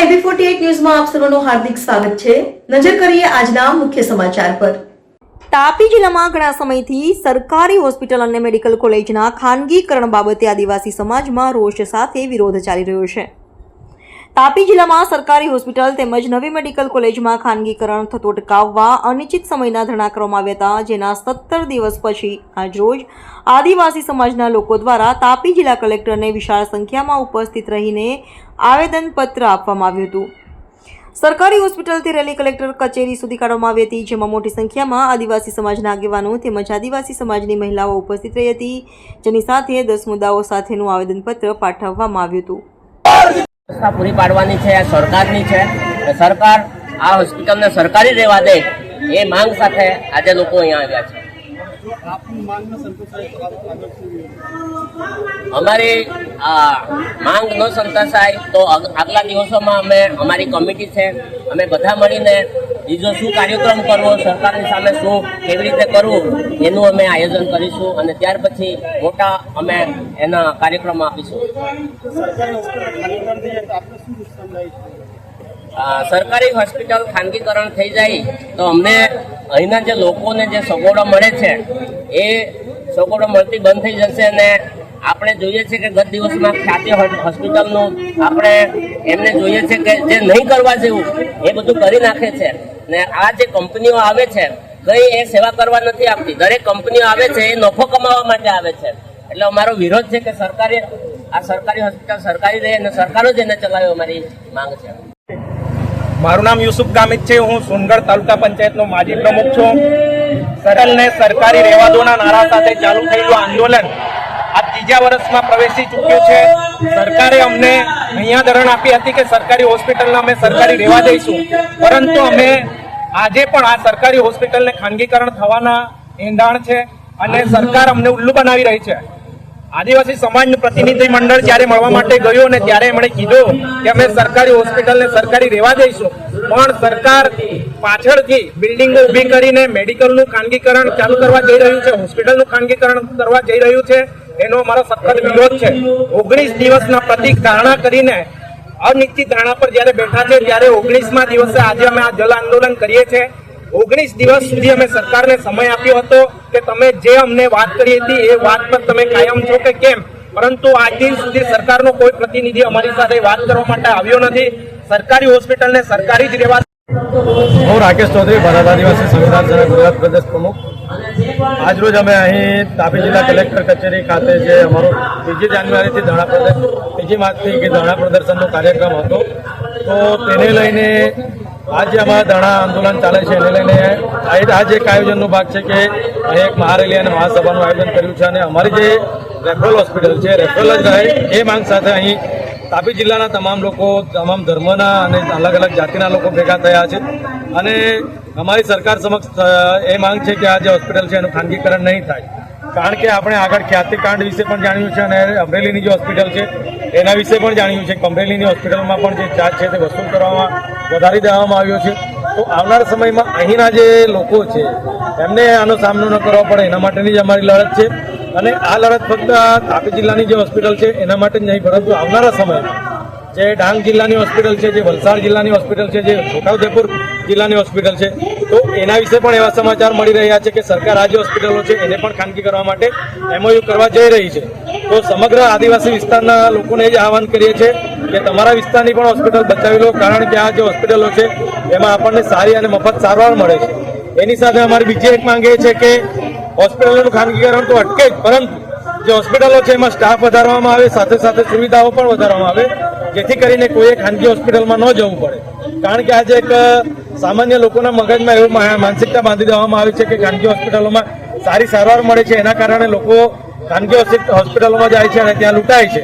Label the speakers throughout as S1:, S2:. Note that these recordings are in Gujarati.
S1: ફોર્ટી ન્યૂઝમાં આપ સર્વનું હાર્દિક સ્વાગત છે. નજર કરીએ આજના મુખ્ય સમાચાર પર.
S2: તાપી જિલ્લામાં ઘણા સમયથી સરકારી હોસ્પિટલ અને મેડિકલ કોલેજના ખાનગીકરણ બાબતે આદિવાસી સમાજમાં રોષ સાથે વિરોધ ચાલી રહ્યો છે. તાપી જિલ્લામાં સરકારી હોસ્પિટલ તેમજ નવી મેડિકલ કોલેજમાં ખાનગીકરણ થતું અટકાવવા અનિશ્ચિત સમયના ધરણા કરવામાં આવ્યા હતા, જેના સત્તર દિવસ પછી આજરોજ આદિવાસી સમાજના લોકો દ્વારા તાપી જિલ્લા કલેક્ટરને વિશાળ સંખ્યામાં ઉપસ્થિત રહીને આવેદનપત્ર આપવામાં આવ્યું હતું. સરકારી હોસ્પિટલથી રેલી કલેક્ટર કચેરી સુધી કાઢવામાં આવી હતી, જેમાં મોટી સંખ્યામાં આદિવાસી સમાજના આગેવાનો તેમજ આદિવાસી સમાજની મહિલાઓ ઉપસ્થિત રહી હતી, જેની સાથે દસ મુદ્દાઓ સાથેનું આવેદનપત્ર પાઠવવામાં આવ્યું હતું.
S3: વ્યવસ્થા પૂરી પાડવાની છે આ સરકારની છે. સરકાર આ હોસ્પિટલને સરકારી રહેવા દે એ માંગ સાથે આજે લોકો અહીંયા આવ્યા છે. અમારી આ માંગ ન સંતોષાય તો આગલા દિવસોમાં અમે અમારી કમિટી છે અમે બધા મળીને બીજો શું કાર્યક્રમ કરવો, સરકારની સામે શું કેવી રીતે કરવું, એનું અમે આયોજન કરીશું અને ત્યાર પછી મોટા અમે એના કાર્યક્રમ આપીશું. સરકારી હોસ્પિટલ ખાનગીકરણ થઈ જાય તો અમને અહીંના જે લોકોને જે સગવડો મળે છે, એ સગવડો મળતી બંધ થઈ જશે અને આપણે જોઈએ છે કે ગત દિવસમાં ખ્યાતિ હોસ્પિટલનું આપણે એમને જોઈએ છે કે જે નહીં કરવા જેવું, એ બધું કરી નાખે છે. ને આ જે કંપનીઓ આવે છે, કઈ એ સેવા કરવા નથી આપતી. દરેક કંપનીઓ આવે છે, એ નફો કમાવા માટે આવે છે. એટલે અમારો વિરોધ છે કે સરકારી આ સરકારી હોસ્પિટલ સરકારી રહે અને સરકારો જ એને ચલાવે અમારી માંગ છે.
S4: મારું નામ યુસુફ ગામિત છે, હું સોનગઢ તાલુકા પંચાયતનો માજી પ્રમુખ છું. સરલને સરકારી રેવાદોના નારા સાથે ચાલુ થયેલું આંદોલન ત્રીજા વર્ષમાં પ્રવેશી ચૂક્યું છે. સરકારે અમને અહીંયા ધરણ આપી હતી કે સરકારી હોસ્પિટલને અમે સરકારી રહેવા દઈશું પરંતુ અમે આજે પણ આ સરકારી હોસ્પિટલને ખાનગીકરણ થવાના એંધાણ છે અને સરકાર અમને ઉલ્લુ બનાવી રહી છે. આદિવાસી સમાજનું પ્રતિનિધિ મંડળ જ્યારે મળવા માટે ગયું ને ત્યારે એમણે કીધું કે અમે સરકારી હોસ્પિટલને સરકારી રહેવા દઈશું પણ સરકાર પાછળથી બિલ્ડિંગો ઊભી કરીને મેડિકલનું ખાનગીકરણ ચાલુ કરવા જઈ રહ્યું છે, હોસ્પિટલનું ખાનગીકરણ કરવા જઈ રહ્યું છે. એનો અમારો સખત વિરોધ છે. ઓગણીસ દિવસના પ્રતિક ધારણા કરીને અનિશ્ચિત ધારણા પર જ્યારે બેઠા છે, ત્યારે ઓગણીસમા દિવસે આજે અમે આ જલ આંદોલન કરીએ છીએ. ઓગણીસ દિવસ સુધી અમે સરકારને સમય આપ્યો હતો કે તમે જે અમને વાત કરી હતી, એ વાત પર તમે કાયમ છો કે કેમ? પરંતુ આજ દિન સુધી સરકારનો કોઈ પ્રતિનિધિ અમારી સાથે વાત કરવા માટે આવ્યો નથી. સરકારી હોસ્પિટલને સરકારી જ રહેવા
S5: હું રાકેશ ચૌધરી, ભારત આદિવાસી સંવિધાન સભા ગુજરાત પ્રદેશ પ્રમુખ. આજરોજ અમે અહીં તાપી જિલ્લા કલેક્ટર કચેરી ખાતે જે અમારો ત્રીજી જાન્યુઆરીથી ધરણા પ્રદર્શન, ત્રીજી માર્ચથી કે ધરણા પ્રદર્શનનો કાર્યક્રમ હતો, તો તેને લઈને આજે અમારા ધરણા આંદોલન ચાલે છે, એને લઈને આજે એક આયોજનનો ભાગ છે કે અહીં એક મહારેલી અને મહાસભાનું આયોજન કર્યું છે અને અમારી જે રેફરલ હોસ્પિટલ છે રેફરલ જ રહે એ માંગ સાથે અહીં તાપી જિલ્લાના તમામ લોકો, તમામ ધર્મના અને અલગ અલગ જાતિના લોકો ભેગા થયા છે. અને અમારી સરકાર સમક્ષ એ માંગ છે કે આ જે હોસ્પિટલ છે એનું ખાનગીકરણ નહીં થાય. કારણ કે આપણે આગળ ખ્યાતિકાંડ વિશે પણ જાણ્યું છે અને અમરેલીની જે હોસ્પિટલ છે, એના વિશે પણ જાણ્યું છે. કે અમરેલીની હોસ્પિટલમાં પણ જે ચાર્જ છે તે વસૂલ કરવામાં વધારી દેવામાં આવ્યો છે. તો આવનાર સમયમાં અહીંના જે લોકો છે, એમને આનો સામનો ન કરવો પડે. એના માટેની જ અમારી લડત છે. અને આ લડત ફક્ત તાપી જિલ્લાની જે હોસ્પિટલ છે, એના માટે જ નહીં, પરંતુ આવનારા સમયમાં જે ડાંગ જિલ્લાની હોસ્પિટલ છે, જે વલસાડ જિલ્લાની હોસ્પિટલ છે, જે છોટાઉદેપુર જિલ્લાની હોસ્પિટલ છે, તો એના વિશે પણ એવા સમાચાર મળી રહ્યા છે કે સરકાર આ જે હોસ્પિટલો છે, એને પણ ખાનગી કરવા માટે એમઓયુ કરવા જઈ રહી છે. તો સમગ્ર આદિવાસી વિસ્તારના લોકોને જ આહવાન કરીએ છીએ કે તમારા વિસ્તારની પણ હોસ્પિટલ બચાવી લો, કારણ કે આ જે હોસ્પિટલો છે, એમાં આપણને સારી અને મફત સારવાર મળે છે. એની સાથે અમારી બીજી એક માંગ એ છે કે હોસ્પિટલોનું ખાનગીકરણ તો અટકે જ, પરંતુ જે હોસ્પિટલો છે એમાં સ્ટાફ વધારવામાં આવે, સાથે સાથે સુવિધાઓ પણ વધારવામાં આવે, જેથી કરીને કોઈએ ખાનગી હોસ્પિટલમાં ન જવું પડે. કારણ કે આજે એક સામાન્ય લોકોના મગજમાં એવું માનસિકતા બાંધી દેવામાં આવી છે કે ખાનગી હોસ્પિટલોમાં સારી સારવાર મળે છે, એના કારણે લોકો ખાનગી હોસ્પિટલોમાં જાય છે અને ત્યાં લૂંટાય છે.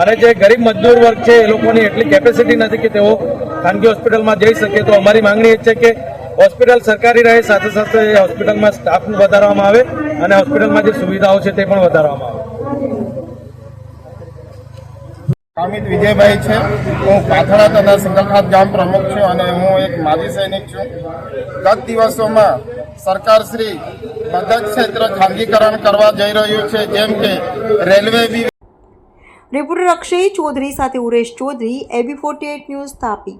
S5: અને જે ગરીબ મજદૂર વર્ગ છે, એ લોકોની એટલી કેપેસિટી નથી કે તેઓ ખાનગી હોસ્પિટલમાં જઈ શકે. તો અમારી માંગણી એ છે કે હોસ્પિટલ સરકારી રહે સાથે સાથે હોસ્પિટલમાં સ્ટાફ વધારવામાં આવે અને હોસ્પિટલમાં જે સુવિધાઓ છે તે પણ વધારવામાં આવે.
S6: અમિત વિજયભાઈ છે. હું પાથરા તથા સિંગલખાત ગામ પ્રમુખ છું અને હું એક માજી સૈનિક છું. ગત દિવસોમાં સરકાર શ્રી બધા જ ક્ષેત્ર ખાનગીકરણ કરવા જઈ રહ્યું છે જેમ કે railway B
S2: reporter Akshay Chaudhary સાથે Uresh Chaudhary AB forty news Tapi.